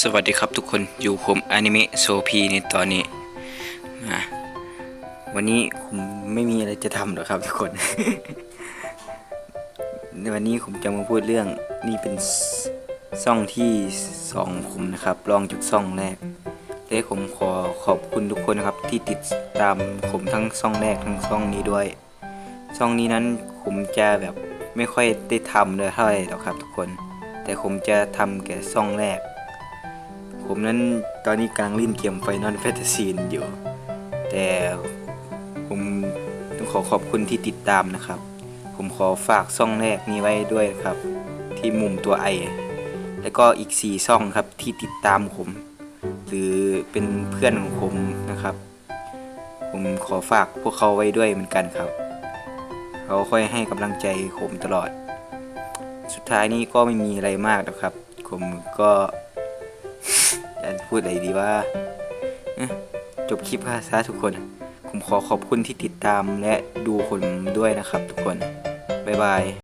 สวัสดีครับทุกคนอยู่ผมอนิเมะโซพีในตอนนี้อะวันนี้ผมไม่มีอะไรจะทำหรอกครับทุกคน ในวันนี้ผมจะมาพูดเรื่องนี่เป็นซ่องที่สองผมนะครับลองจากซ่องแรกและผมขอขอบคุณทุกคนนะครับ ที่ติดตามผมทั้งซ่องแรกทั้งซ่องนี้ด้วย ซ่องนี้นั้นผมจะแบบไม่ค่อยได้ทำเลยเท่าไหร่หรอกครับทุกคน แต่ผมจะทำแค่ซ่องแรก ผมนั้นตอนนี้กำลังเล่นเกมไฟนอลแฟนตาซีอยู่ แต่ผมต้องขอขอบคุณที่ติดตามนะครับ ผมขอฝากซ่องแรกนี้ไว้ด้วยครับ ที่มุมตัวไอ แล้วก็อีก 4 ซ่องครับที่ติดตามผม หรือเป็นเพื่อนของผมนะครับ ผมขอฝากพวกเขาไว้ด้วยเหมือนกันครับ เขาค่อยให้กำลังใจผมตลอด สุดท้ายนี้ก็ไม่มีอะไรมากนะครับ ผมก็ พูดอะไรดีว่าจบคลิปค่ะซะทุกคน ผมขอขอบคุณที่ติดตามและดูผมด้วยนะครับทุกคน บ๊ายบาย